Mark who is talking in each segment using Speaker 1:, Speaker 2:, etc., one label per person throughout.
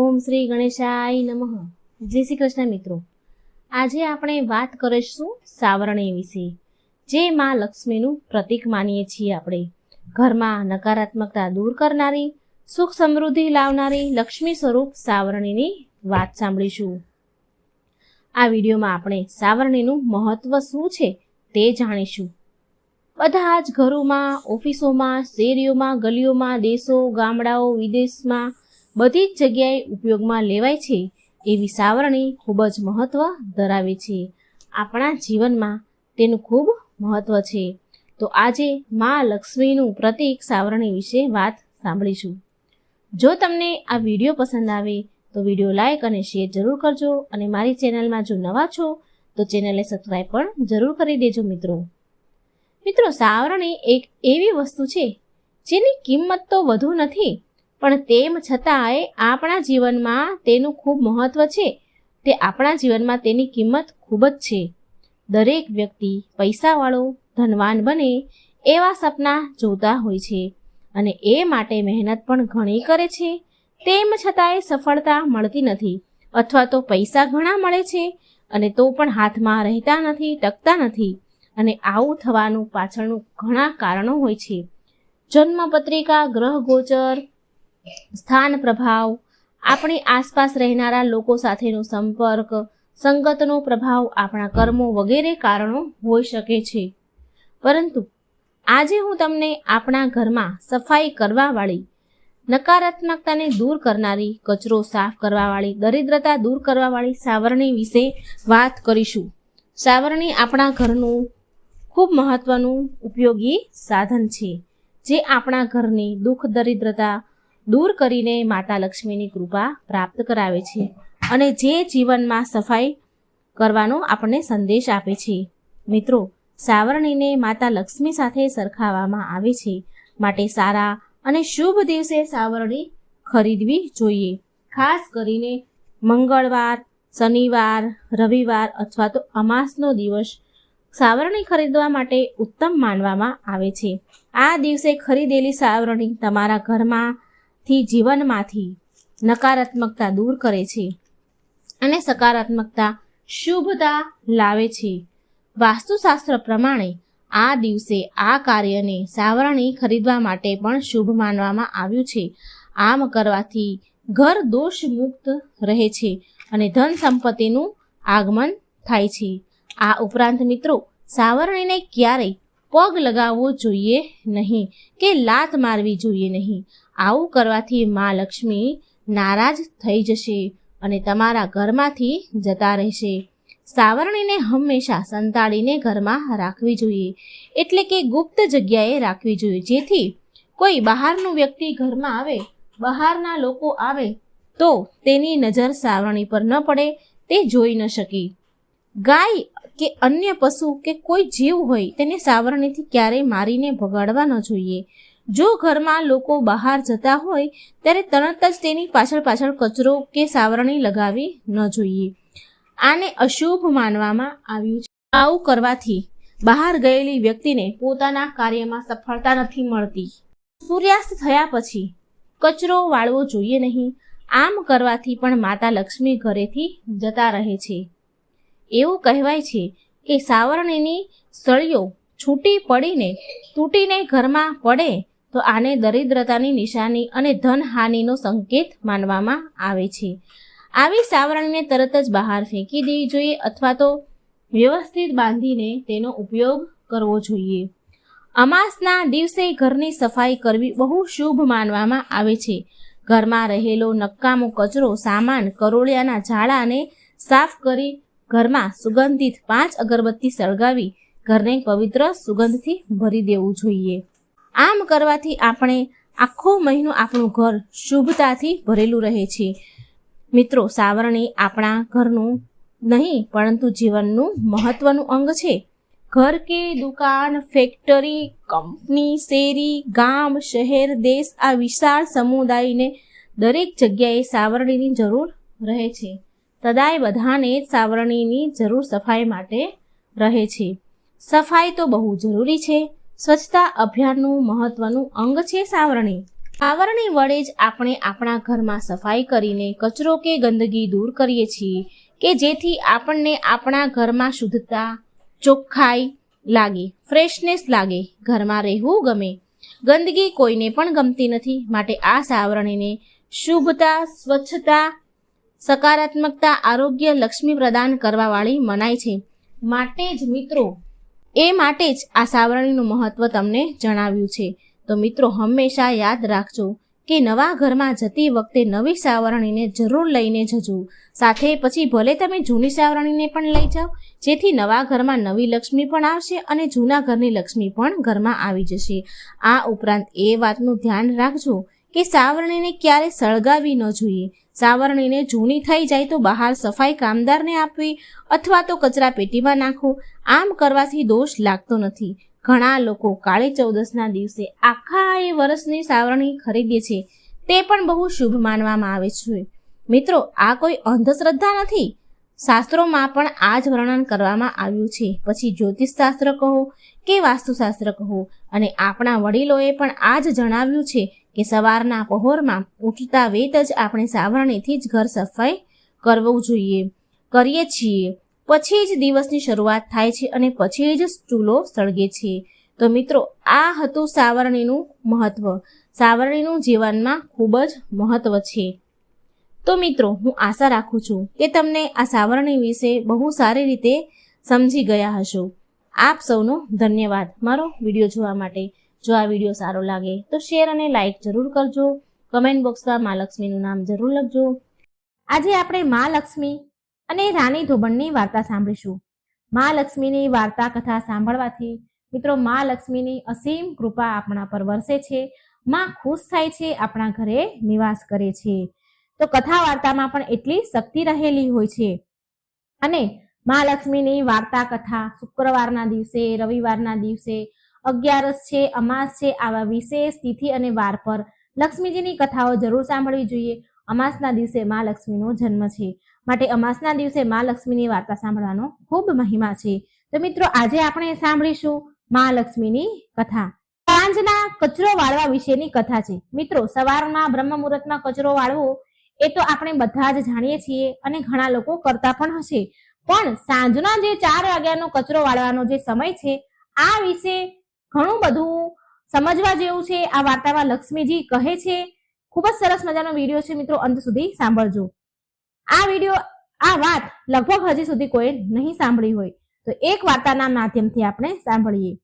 Speaker 1: ઓમ શ્રી ગણેશાય નમઃ. જય શ્રી કૃષ્ણ મિત્રો. આજે આપણે વાત કરીશું સાવરણી વિશે, જે માં લક્ષ્મીનું પ્રતીક માનીએ છીએ આપણે. ઘરમાં નકારાત્મકતા દૂર કરનારી, સુખ સમૃદ્ધિ લાવનારી લક્ષ્મી સ્વરૂપ સાવરણીની વાત સાંભળીશું. આ વિડીયોમાં આપણે સાવરણીનું મહત્વ શું છે તે જાણીશું. બધા જ ઘરોમાં, ઓફિસોમાં, શેરીઓમાં, ગલીઓમાં, દેશો, ગામડાઓ, વિદેશમાં બધી જ જગ્યાએ ઉપયોગમાં લેવાય છે એવી સાવરણી ખૂબ જ મહત્ત્વ ધરાવે છે. આપણા જીવનમાં તેનું ખૂબ મહત્ત્વ છે. તો આજે મા લક્ષ્મીનું પ્રતીક સાવરણી વિશે વાત સાંભળીશું. જો તમને આ વીડિયો પસંદ આવે તો વીડિયો લાઇક અને શેર જરૂર કરજો અને મારી ચેનલમાં જો નવા છો તો ચેનલને સબસ્ક્રાઈબ પણ જરૂર કરી દેજો મિત્રો. મિત્રો, સાવરણી એક એવી વસ્તુ છે જેની કિંમત તો વધુ નથી પણ તેમ છતાંય આપણા જીવનમાં તેનું ખૂબ મહત્ત્વ છે. તે આપણા જીવનમાં તેની કિંમત ખૂબ જ છે. દરેક વ્યક્તિ પૈસાવાળો, ધનવાન બને એવા સપના જોતા હોય છે અને એ માટે મહેનત પણ ઘણી કરે છે. તેમ છતાંય સફળતા મળતી નથી અથવા તો પૈસા ઘણા મળે છે અને તો પણ હાથમાં રહેતા નથી, ટકતા નથી અને આવું થવાનું પાછળનું ઘણા કારણો હોય છે. જન્મ પત્રિકા, ગ્રહ ગોચર સ્થાન પ્રભાવ, આપણી આસપાસ રહેનારા લોકો સાથેનો સંપર્ક, સંગતનો પ્રભાવ આપણા કર્મો વગેરે કારણો હોઈ શકે છે. પરંતુ આજે હું તમને આપણા ઘરમાં સફાઈ કરવાવાળી, નકારાત્મકતાને દૂર કરનારી, કચરો સાફ કરવાવાળી, દરિદ્રતા દૂર કરવાવાળી સાવરણી વિશે વાત કરીશું. સાવરણી આપણા ઘરનું ખૂબ મહત્વનું ઉપયોગી સાધન છે, જે આપણા ઘરની દુઃખ, દરિદ્રતા દૂર કરીને માતા લક્ષ્મીની કૃપા પ્રાપ્ત કરાવે છે અને જે જીવનમાં સફાઈ કરવાનો આપણને સંદેશ આપે છે. મિત્રો, સાવરણીને માતા લક્ષ્મી સાથે સરખાવવામાં આવે છે. માટે સારા અને શુભ દિવસે સાવરણી ખરીદવી જોઈએ. ખાસ કરીને મંગળવાર, શનિવાર, રવિવાર અથવા તો અમાસનો દિવસ સાવરણી ખરીદવા માટે ઉત્તમ માનવામાં આવે છે. આ દિવસે ખરીદેલી સાવરણી તમારા ઘરમાંથી જીવનમાંથી નકારાત્મકતા દૂર કરે છે અને સકારાત્મકતા શુભતા લાવે છે. વાસ્તુશાસ્ત્ર પ્રમાણે આ દિવસે આ કાર્યને સાવરણી ખરીદવા માટે પણ શુભ માનવામાં આવ્યું છે. આમ કરવાથી ઘર દોષ મુક્ત રહે છે અને ધન સંપત્તિનું આગમન થાય છે. આ ઉપરાંત મિત્રો, સાવરણીને ક્યારેય પગ લગાવવો જોઈએ નહીં કે લાત મારવી જોઈએ નહીં. આવું કરવાથી મા લક્ષ્મી નારાજ થઈ જશે અને તમારા ઘરમાંથી જતા રહેશે. સાવરણીને હંમેશા સંતાડીને ઘરમાં રાખવી જોઈએ. એટલે કે ગુપ્ત જગ્યાએ રાખવી જોઈએ. જેથી કોઈ બહારનું વ્યક્તિ ઘરમાં આવે, બહારના લોકો આવે, તો તેની નજર સાવરણી પર ન પડે, તે જોઈ ન શકે. ગાય કે અન્ય પશુ કે કોઈ જીવ હોય તેને સાવરણીથી ક્યારેય મારીને ભગાડવા ન જોઈએ. જો ઘરમાં લોકો બહાર જતા હોય, ત્યારે તરત જ તેની પાછળ પાછળ કચરો કે સાવરણી લગાવી ન જોઈએ. આને અશુભ માનવામાં આવ્યું છે. આવું કરવાથી બહાર ગયેલી વ્યક્તિને પોતાના કાર્યમાં સફળતા નથી મળતી. સૂર્યાસ્ત થયા પછી કચરો વાળવો જોઈએ નહીં. આમ કરવાથી પણ માતા લક્ષ્મી ઘરેથી જતા રહે છે. એવું કહેવાય છે કે સાવરણીની સળીઓ છૂટી પડીને તૂટીને ઘરમાં પડે તો આને દરિદ્રતાની નિશાની અને ધનહાનિનો સંકેત માનવામાં આવે છે. આવી સાવરણીને તરત જ બહાર ફેંકી દેવી જોઈએ અથવા તો વ્યવસ્થિત બાંધીને તેનો ઉપયોગ કરવો જોઈએ. અમાસના દિવસે ઘરની સફાઈ કરવી બહુ શુભ માનવામાં આવે છે. ઘરમાં રહેલો નકામો કચરો સામાન, કરોળિયાના ઝાડાને સાફ કરી ઘરમાં સુગંધિત પાંચ અગરબત્તી સળગાવી ઘરને પવિત્ર સુગંધથી ભરી દેવું જોઈએ. આમ કરવાથી આપણે આખો મહિનો આપણું ઘર શુભતાથી ભરેલું રહે છે. મિત્રો, સાવરણી આપણા ઘરનું નહીં, પરંતુ જીવનનું મહત્વનું અંગ છે. ઘર કે દુકાન, ફેક્ટરી, કંપની, શેરી, ગામ, શહેર, દેશ આ વિશાળ સમુદાયને દરેક જગ્યાએ સાવરણીની જરૂર રહે છે. સદાય બધાને સાવરણીની જરૂર સફાઈ માટે રહે છે. સફાઈ તો બહુ જરૂરી છે. સ્વચ્છતા અભિયાનનું મહત્વનું અંગ છે સાવરણી. સાવરણી વડે જ આપણે આપણા ઘરમાં સફાઈ કરીને કચરો કે ગંદકી દૂર કરીએ છીએ કે જેથી આપણને આપણા ઘરમાં શુદ્ધતા ચોખ્ખાઈ લાગે, ફ્રેશનેસ લાગે, ઘરમાં રહેવું ગમે. ગંદકી કોઈને પણ ગમતી નથી. માટે આ સાવરણીને શુભતા, સ્વચ્છતા સકારાત્મકતા આરોગ્ય લક્ષ્મી પ્રદાન કરવાવાળી મનાય છે. માટે જ મિત્રો, એ માટે જ આ સાવરણીનું મહત્વ તમને જણાવ્યું છે. તો મિત્રો, હંમેશા યાદ રાખજો કે નવા ઘરમાં જતી વખતે નવી સાવરણીને જરૂર લઈને જજો. સાથે પછી ભલે તમે જૂની સાવરણીને પણ લઈ જાઓ, જેથી નવા ઘરમાં નવી લક્ષ્મી પણ આવશે અને જૂના ઘરની લક્ષ્મી પણ ઘરમાં આવી જશે. આ ઉપરાંત એ વાતનું ધ્યાન રાખજો કે સાવરણીને ક્યારે સળગાવી ન જોઈએ? સાવરણીને જૂની થઈ જાય તો બહાર સફાઈ કામદારને આપવી અથવા તો કચરા પેટીમાં નાખો આમ કરવાથી દોષ લાગતો નથી. ઘણા લોકો કાળી ચૌદસના દિવસે આખા એ વર્ષની સાવરણી ખરીદે છે. તે પણ બહુ શુભ માનવામાં આવે છે. મિત્રો, આ કોઈ અંધશ્રદ્ધા નથી? શાસ્ત્રોમાં પણ આ જ વર્ણન કરવામાં આવ્યું છે. પછી જ્યોતિષશાસ્ત્ર કહો કે વાસ્તુશાસ્ત્ર કહો? અને આપણા વડીલોએ પણ આ જ જણાવ્યું છે કે સવારના પહોરમાં ઉઠતા વેત જ આપણે સાવરણીથી જ ઘર સફાઈ કરવું જોઈએ. કરીએ છીએ. પછી જ દિવસની શરૂઆત થાય છે અને પછી જ ચૂલો સળગે છે. તો મિત્રો, આ હતું સાવરણીનું મહત્વ. સાવરણીનું જીવનમાં ખૂબ જ મહત્વ છે. તો મિત્રો, હું આશા રાખું છું કે તમને આ સાવરણી વિશે બહુ સારી રીતે સમજી ગયા હશો. આપ સૌનો ધન્યવાદ. મારો વીડિયો જોવા માટે. જો આ વીડિયો સારો લાગે તો શેર અને લાઇક જરૂર કરજો. કમેન્ટ બોક્સમાં મા લક્ષ્મીનું નામ જરૂર લખજો. આજે આપણે મા લક્ષ્મી અને રાણી ધોબણની વાર્તા સાંભળીશું. મા લક્ષ્મીની વાર્તા કથા સાંભળવાથી મિત્રો મા લક્ષ્મીની અસીમ કૃપા આપણા પર વરસે છે. માં ખુશ થાય છે, આપણા ઘરે નિવાસ કરે છે. તો કથા વાર્તામાં પણ એટલી શક્તિ રહેલી હોય છે. અને મા લક્ષ્મીની વાર્તા કથા શુક્રવારના દિવસે, રવિવારના દિવસે અગિયારસ છે, અમાસ છે, આવા વિશેષ તિથિ અને વાર પર લક્ષ્મીજીની કથાઓ જરૂર સાંભળવી જોઈએ. અમાસના દિવસે મા લક્ષ્મીનો જન્મ છે. માટે અમાસના દિવસે મા લક્ષ્મીની વાર્તા સાંભળવાનો ખૂબ મહિમા છે. તો મિત્રો, આજે આપણે સાંભળીશું મા લક્ષ્મીની કથા. સાંજના કચરો વાળવા વિશેની કથા છે. મિત્રો, સવારમાં બ્રહ્મ મુહૂર્તમાં કચરો વાળવો એ તો આપણે બધા જ જાણીએ છીએ અને ઘણા લોકો કરતા પણ હશે. પણ સાંજના જે ચાર વાગ્યાનો કચરો વાળવાનો જે સમય છે, આ વિશે ઘણું બધું સમજવા જેવું છે. આ વાર્તામાં લક્ષ્મીજી કહે છે, ખૂબ જ સરસ મજાનો વીડિયો છે મિત્રો, અંત સુધી સાંભળજો. આ વીડિયો, આ વાત લગભગ હજી સુધી કોઈ નહીં સાંભળી હોય. તો એક વાર્તાના માધ્યમથી આપણે સાંભળીએ.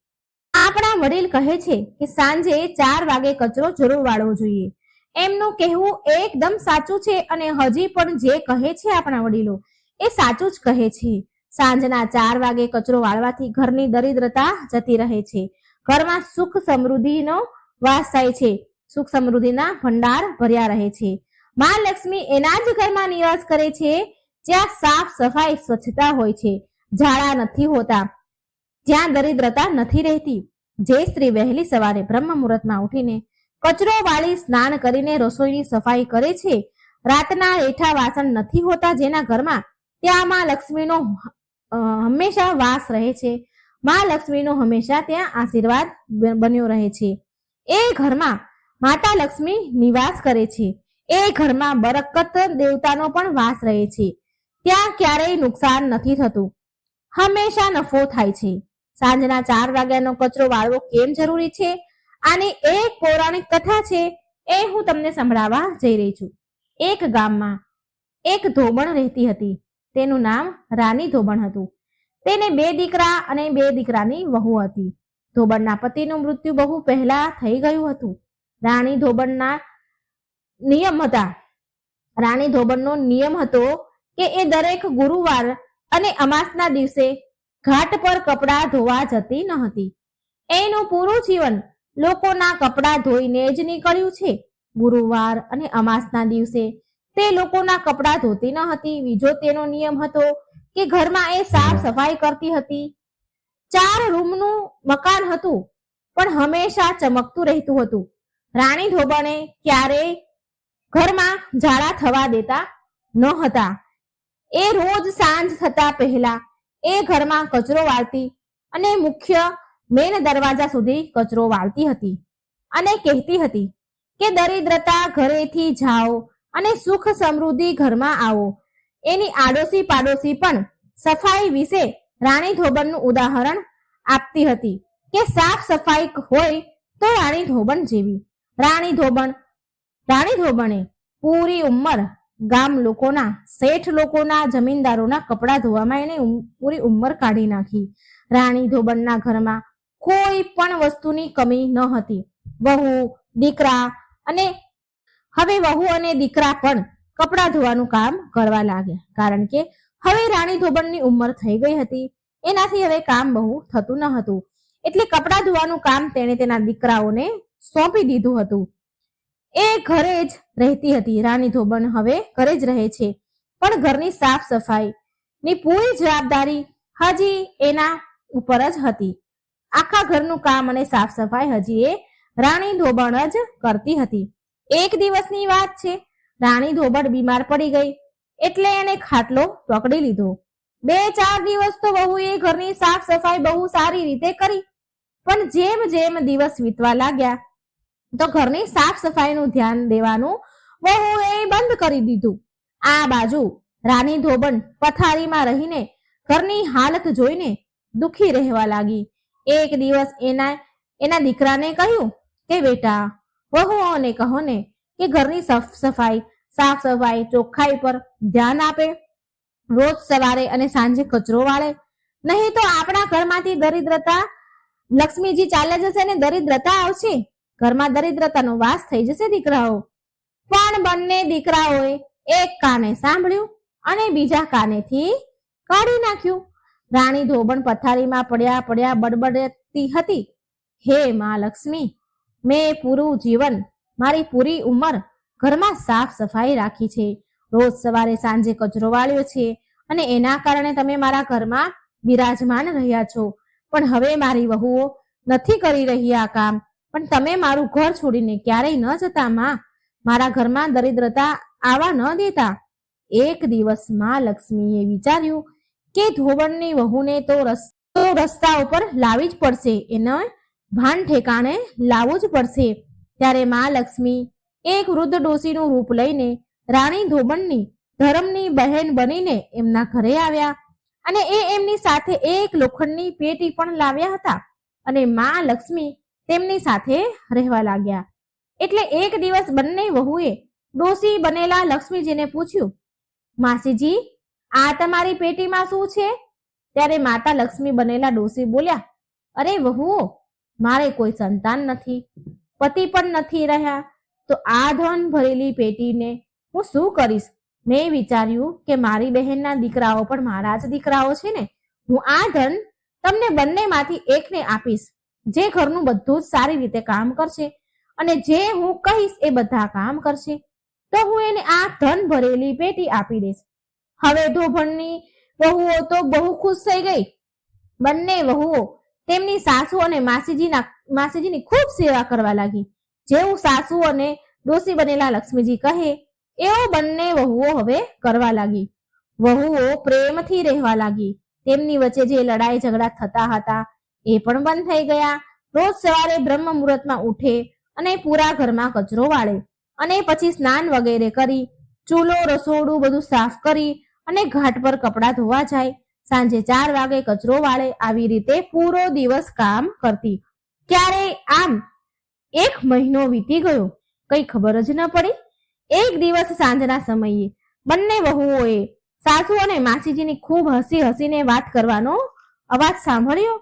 Speaker 1: આપણા વડીલ કહે છે કે સાંજે ચાર વાગે કચરો જરૂર વાળવો જોઈએ. એમનું કહેવું એકદમ સાચું છે અને હજી પણ જે કહે છે આપણા વડીલો, એ સાચું જ કહે છે. સાંજના ચાર વાગે કચરો વાળવાથી ઘરની દરિદ્રતા જતી રહે છે. ઘરમાં સુખ સમૃદ્ધિનો વાસ થાય છે. સુખ સમૃદ્ધિના ભંડાર ભર્યા રહે છે. માં લક્ષ્મી એના જ ઘરમાં નિવાસ કરે છે, જ્યાં સાફ સફાઈ સ્વચ્છતા હોય છે. ઝાડા નથી હોતા, જ્યાં દરિદ્રતા નથી રહેતી. જે સ્ત્રી વહેલી સવારે બ્રહ્મ મુહૂર્તમાં ઉઠીને કચરો વાળી સ્નાન કરીને રસોઈની સફાઈ કરે છે, રાતના રેઠા વાસણ નથી હોતા જેના ઘરમાં ત્યાં માં લક્ષ્મીનો હંમેશા વાસ રહે છે. માં લક્ષ્મીનો હંમેશા ત્યાં આશીર્વાદ બન્યો રહે છે. એ ઘરમાં માતા લક્ષ્મી નિવાસ કરે છે. એ ઘરમાં બરકત દેવતાનો પણ વાસ રહે છે. ત્યાં ક્યારેય નુકસાન નથી થતું. હંમેશા નફો થાય છે. સાંજના ચાર વાગ્યાનો કચરો વાળવો કેમ જરૂરી છે? આની એક પૌરાણિક કથા છે, એ હું તમને સંભળાવવા જઈ રહી છું. એક ગામમાં એક ધોબણ રહેતી હતી. તેનું નામ રાની ધોબણ હતું. તેને બે દીકરા અને બે દીકરાની વહુ હતી. ધોબણના પતિનું મૃત્યુ બહુ પહેલા થઈ ગયું હતું. રાણી ધોબણના નિયમ હતા. રાણી ધોબણનો નિયમ હતો કે એ દરેક ગુરુવાર અને અમાસના દિવસે ઘાટ પર કપડાં ધોવા જતી ન હતી. એનું પૂરું જીવન લોકોના કપડાં ધોઈને જ નીકળ્યું છે. ગુરુવાર અને અમાસના દિવસે તે લોકોના કપડાં ધોતી ન હતી. બીજો તેનો નિયમ હતો કે ઘરમાં એ સાફ સફાઈ કરતી હતી. ચાર રૂમનું મકાન હતું પણ હંમેશા ચમકતું રહેતું હતું. રાણી ધોબણે ક્યારેય ઘરમાં ઝાડા થવા દેતા ન હતા એ રોજ સાંજ થતા પહેલા એ ઘરમાં કચરો વાળતી અને મુખ્ય મેન દરવાજા સુધી કચરો વાળતી હતી અને કહેતી હતી કે દરિદ્રતા ઘરેથી જાઓ અને સુખ સમૃદ્ધિ ઘરમાં આવો. એની આડોશી પાડોશી પણ સફાઈ વિશે રાણી ધોબનનું ઉદાહરણ આપતી હતી કે સાફ સફાઈ હોય તો રાણી ધોબણ જેવી. રાણી ધોબણ રાણી ધોબણે પૂરી ઉંમર ગામ લોકોના, શેઠ લોકોના, જમીનદારોના કપડાં ધોવામાં એને પૂરી ઉંમર કાઢી નાખી. રાણી ધોબણના ઘરમાં કોઈ પણ વસ્તુની કમી ન હતી. વહુ, દીકરા અને, હવે વહુ અને દીકરા પણ કપડાં ધોવાનું કામ કરવા લાગ્યા. કારણ કે હવે રાણી ધોબણની ઉંમર થઈ ગઈ હતી. એનાથી હવે કામ બહુ થતું ન હતું. એટલે કપડાં ધોવાનું કામ તેણે તેના દીકરાઓને સોંપી દીધું હતું. એ ઘરે જ રહેતી હતી. રાણી ધોબણ હવે ઘરે જ રહે છે. પણ ઘરની સાફ સફાઈ ની પૂરી જવાબદારી હજી એના ઉપર જ હતી. આખા ઘરનું કામ અને સાફ સફાઈ હજી એ રાણી ધોબણ જ કરતી હતી. એક દિવસની વાત છે. રાણી ધોબણ બીમાર પડી ગઈ એટલે એને ખાટલો પકડી લીધો. બે ચાર દિવસ તો વહુએ ઘરની સાફ સફાઈ બહુ સારી રીતે કરી, પણ જેમ જેમ દિવસ વીતવા લાગ્યા, તો ઘરની સાફ સફાઈનું ધ્યાન દેવાનું વહુએ બંધ કરી દીધું. આ બાજુ રાણી ધોબણ પથારીમાં રહીને ઘરની હાલત જોઈને દુખી રહેવા લાગી. એક દિવસ એના એના દીકરાને કહ્યું કે, બેટા, વહુઓને કહો ને કે ઘરની સાફ સફાઈ સાફ સફાઈ, ચોખ્ખાઈ પર ધ્યાન આપે, રોજ સવારે અને સાંજે કચરો વાળે. નહીં તો આપણા ઘરમાંથી દરિદ્રતા લક્ષ્મીજી ચાલે જશે ને દરિદ્રતા આવશે. ઘરમાં દરિદ્રતાનો વાસ થઈ જશે દીકરાઓ. પણ બંને દીકરાઓએ એક કાને સાંભળ્યું અને બીજા કાનેથી કાઢી નાખ્યું. રાણી ધોબણ પથારીમાં પડ્યા પડ્યા બડબડતી હતી. હે મા લક્ષ્મી, મેં પૂરું જીવન, મારી પૂરી ઉંમર ઘરમાં સાફ સફાઈ રાખી છે. રોજ સવારે સાંજે કચરો વાળ્યો છે અને એના કારણે તમે મારા ઘરમાં બિરાજમાન રહ્યા છો. પણ હવે મારી વહુઓ નથી કરી રહી આ કામ. પણ તમે મારું ઘર છોડીને ક્યારેય ન જતા માં. મારા ઘરમાં દરિદ્રતા આવા ન દેતા. એક દિવસમાં લક્ષ્મીએ વિચાર્યું કે ધોબણની વહુને તો રસ્તો રસ્તા ઉપર લાવી જ પડશે. એને ભાન ઠેકાણે લાવવું જ પડશે. ત્યારે માં લક્ષ્મી એક વૃદ્ધ ડોશીનું રૂપ લઈને રાણી ધોબણની ધર્મની બહેન બનીને એમના ઘરે આવ્યા અને એ એમની સાથે એક લોખંડની પેટી પણ લાવ્યા હતા અને માં લક્ષ્મી તેમની સાથે રહેવા લાગ્યા. એટલે એક દિવસ બંને વહુએ ડોસી બનેલા લક્ષ્મીજીને પૂછ્યું, માસીજી, આ તમારી પેટીમાં શું છે? ત્યારે માતા લક્ષ્મી બનેલા ડોસી બોલ્યા, અરે વહુઓ, મારે કોઈ સંતાન નથી, પતિ પણ નથી રહ્યા. તો આ ધન ભરેલી પેટીને હું શું કરીશ? મેં વિચાર્યું કે મારી બહેનના દીકરાઓ પણ મારા જ દીકરાઓ છે ને. હું આ ધન તમને બંનેમાંથી એકને આપીશ, જે ઘરનું બધું જ સારી રીતે કામ કરશે અને જે હું કહીશ એ બધા કામ કરશે. તો હું એને આ ધન ભરેલી પેટી આપી દઈશ. હવે ધોભણની વહુઓ તો બહુ ખુશ થઈ ગઈ. બંને વહુઓ તેમની સાસુ અને માસીજીના, માસીજીની ખૂબ સેવા કરવા લાગી. જેવું સાસુ અને ડોસી બનેલા લક્ષ્મીજી કહે એવો બંને વહુઓ હવે કરવા લાગી. વહુઓ પ્રેમથી રહેવા લાગી. તેમની વચ્ચે જે લડાઈ ઝઘડા થતા હતા, એ પણ બંધ થઈ ગયા. રોજ સવારે બ્રહ્મ મુહૂર્તમાં ઉઠે અને પૂરા ઘરમાં કચરો વાળે અને પછી સ્નાન વગેરે કરી, ચૂલો, રસોડું બધું સાફ કરી અને ઘાટ પર કપડાં ધોવા જાય. સાંજે ચાર વાગે કચરો વાળે આવી રીતે પૂરો દિવસ કામ કરતી. ક્યારે આમ એક મહિનો વીતી ગયો. કઈ ખબર જ ન પડી. એક દિવસ સાંજના સમયે બંને વહુઓએ સાસુ અને માસીજીની ખૂબ હસી હસીને વાત કરવાનો અવાજ સાંભળ્યો.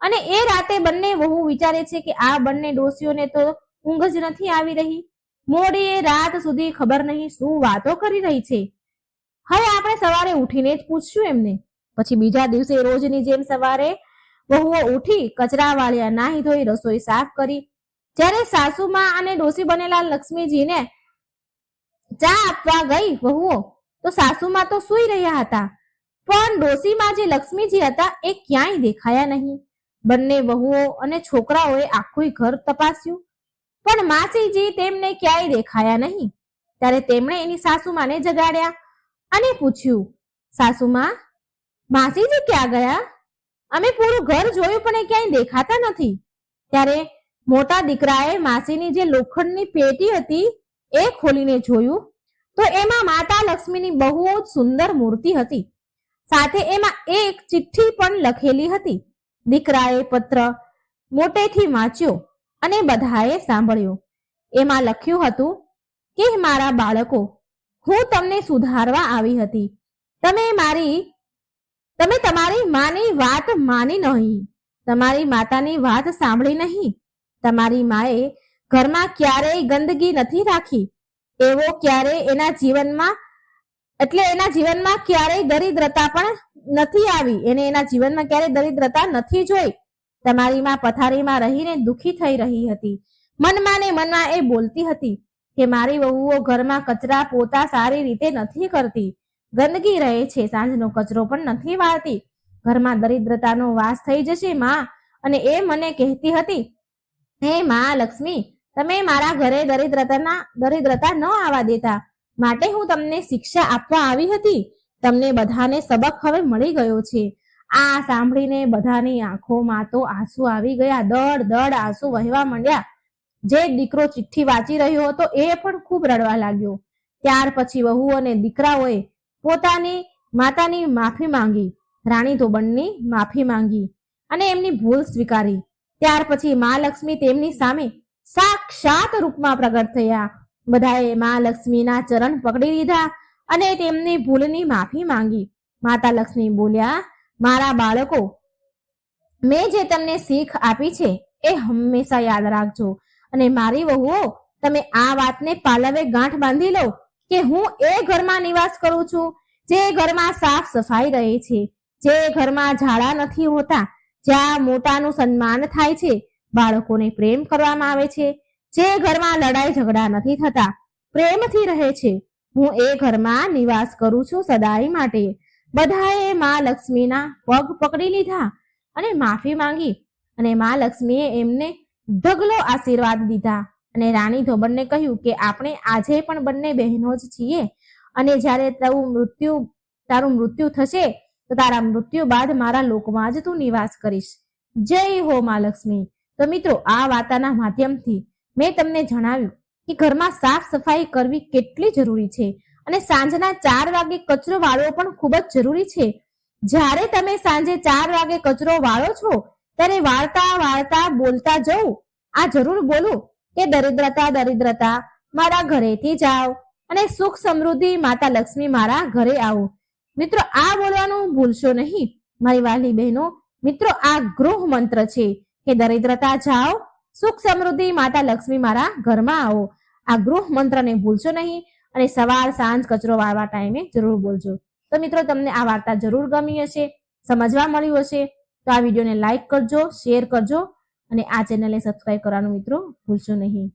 Speaker 1: અને એ રાતે બંને વહુ વિચારે છે કે આ બંને ડોસીઓને તો ઊંઘ જ નથી આવી રહી. મોડી રાત સુધી ખબર નહીં શું વાતો કરી રહી છે. હવે આપણે સવારે ઉઠીને જ પૂછશું એમને. પછી બીજા દિવસે રોજની જેમ સવારે વહુઓ ઉઠી કચરા વાળ્યા નાહી ધોઈ રસોઈ સાફ કરી. જ્યારે સાસુમાં અને ડોસી બનેલા લક્ષ્મીજીને ચા આપવા ગઈ વહુઓ, તો સાસુમાં તો સૂઈ રહ્યા હતા. પણ ડોસીમાં જે લક્ષ્મીજી હતા એ ક્યાંય દેખાયા નહીં. બંને વહુઓ અને છોકરાઓએ આખું ઘર તપાસ્યું. પણ માસીજી તેમને ક્યાંય દેખાયા નહીં. ત્યારે તેમણે એની સાસુમાને જગાડ્યા અને પૂછ્યું સાસુમા માસીજી ક્યાં ગયા? અમે પૂરું ઘર જોયું પણ એ ક્યાંય દેખાતા નથી. ત્યારે મોટા દીકરાએ માસીની જે લોખંડની પેટી હતી એ ખોલીને જોયું તો એમાં માતા લક્ષ્મીની બહુ જ સુંદર મૂર્તિ હતી. સાથે એમાં એક ચિઠ્ઠી પણ લખેલી હતી. દીકરાએ પત્ર મોટેથી વાંચ્યો અને બધાએ સાંભળ્યો. એમાં લખ્યું હતું કે, મારા બાળકો, હું તમને સુધારવા આવી હતી. તમે મારી તમે તમારી માની વાત માની નહીં. તમારી માતાની વાત સાંભળી નહીં. તમારી માએ ઘરમાં ક્યારેય ગંદકી નથી રાખી. એવો ક્યારેય એના જીવનમાં, એટલે એના જીવનમાં ક્યારેય દરિદ્રતા પણ નથી આવી. એને એના જીવનમાં ક્યારેય દરિદ્રતા નથી જોઈ. તમારી માં પથારીમાં રહીને દુખી થઈ રહી હતી. મનમાં ને મનમાં એ બોલતી હતી કે મારી વહુઓ ઘરમાં કચરા પોતા સારી રીતે નથી કરતી. ગંદકી રહે છે, સાંજનો કચરો પણ નથી વાળતી. ઘરમાં દરિદ્રતાનો વાસ થઈ જશે માં, અને એ મને કહેતી હતી, હે માં લક્ષ્મી, તમે મારા ઘરે દરિદ્રતાના, દરિદ્રતા ન આવવા દેતા. માટે હું તમને શિક્ષા આપવા આવી હતી. તમને બધાને સબક હવે મળી ગયો છે. આ સાંભળીને બધાની આંખોમાં તો આંસુ આવી ગયા. દડ દડ આંસુ વહેવા માંડ્યા. જે દીકરો ચિઠ્ઠી વાંચી રહ્યો હતો, એ પણ ખૂબ રડવા લાગ્યો. ત્યાર પછી વહુ અને દીકરાઓએ પોતાની માતાની માફી માંગી, રાણી ધોબણની માફી માંગી અને એમની ભૂલ સ્વીકારી. ત્યાર પછી મા લક્ષ્મી તેમની સામે સાક્ષાત રૂપમાં પ્રગટ થયા. બધાએ મા લક્ષ્મીના ચરણ પકડી લીધા અને તેમની ભૂલની માફી માંગી. માતા લક્ષ્મી બોલ્યા, મારા બાળકો, મેં જે તમને શીખ આપી છે એ હંમેશા યાદ રાખજો અને મારી વહુઓ, તમે આ વાતને પાલવે ગાંઠ બાંધી લો કે હું એ ઘરમાં નિવાસ કરું છું, જે ઘરમાં સાફ સફાઈ રહે છે, જે ઘરમાં ઝાડા નથી હોતા, જ્યાં મોટાનું સન્માન થાય છે, બાળકોને પ્રેમ કરવામાં આવે છે, જે ઘરમાં લડાઈ ઝઘડા નથી થતા, પ્રેમથી રહે છે. હું એ ઘરમાં નિવાસ કરું છું સદાય માટે. બધાએ મા લક્ષ્મીના પગ પકડી લીધા અને માફી માંગી અને મા લક્ષ્મીએ એમને ઢગલો આશીર્વાદ દીધા. અને રાણી ધોબરને કહ્યું કે આપણે આજે પણ બંને બહેનો જ છીએ અને જ્યારે તારું મૃત્યુ તારું મૃત્યુ થશે, તો તારા મૃત્યુ બાદ મારા લોકમાં જ તું નિવાસ કરીશ. જય હો મા લક્ષ્મી. તો મિત્રો, આ વાર્તાના માધ્યમથી મેં તમને જણાવ્યું કે ઘરમાં સાફ સફાઈ કરવી કેટલી જરૂરી છે અને સાંજના ચાર વાગે કચરો વાળવો પણ ખૂબ જ જરૂરી છે. જ્યારે તમે સાંજે ચાર વાગે કચરો વાળો છો, ત્યારે વાળતા વાળતા બોલતા જવું, આ જરૂર બોલું. કે દરિદ્રતા દરિદ્રતા, મારા ઘરેથી જાઓ અને સુખ સમૃદ્ધિ, માતા લક્ષ્મી મારા ઘરે આવો. મિત્રો, આ બોલવાનું ભૂલશો નહીં. મારી વાલી બહેનો, મિત્રો, આ ગૃહ મંત્ર છે કે દરિદ્રતા જાઓ, સુખ સમૃદ્ધિ, માતા લક્ષ્મી મારા ઘરમાં આવો. આ ગૃહ મંત્રને ભૂલશો નહીં અને સવાર, સાંજ, કચરો વાળવા ટાઈમે જરૂર બોલજો. તો મિત્રો, તમને આ વાર્તા જરૂર ગમી હશે, સમજવા મળ્યું હશે, તો આ વિડીયોને લાઈક કરજો, શેર કરજો અને આ ચેનલને સબસ્ક્રાઈબ કરવાનું મિત્રો ભૂલશો નહીં.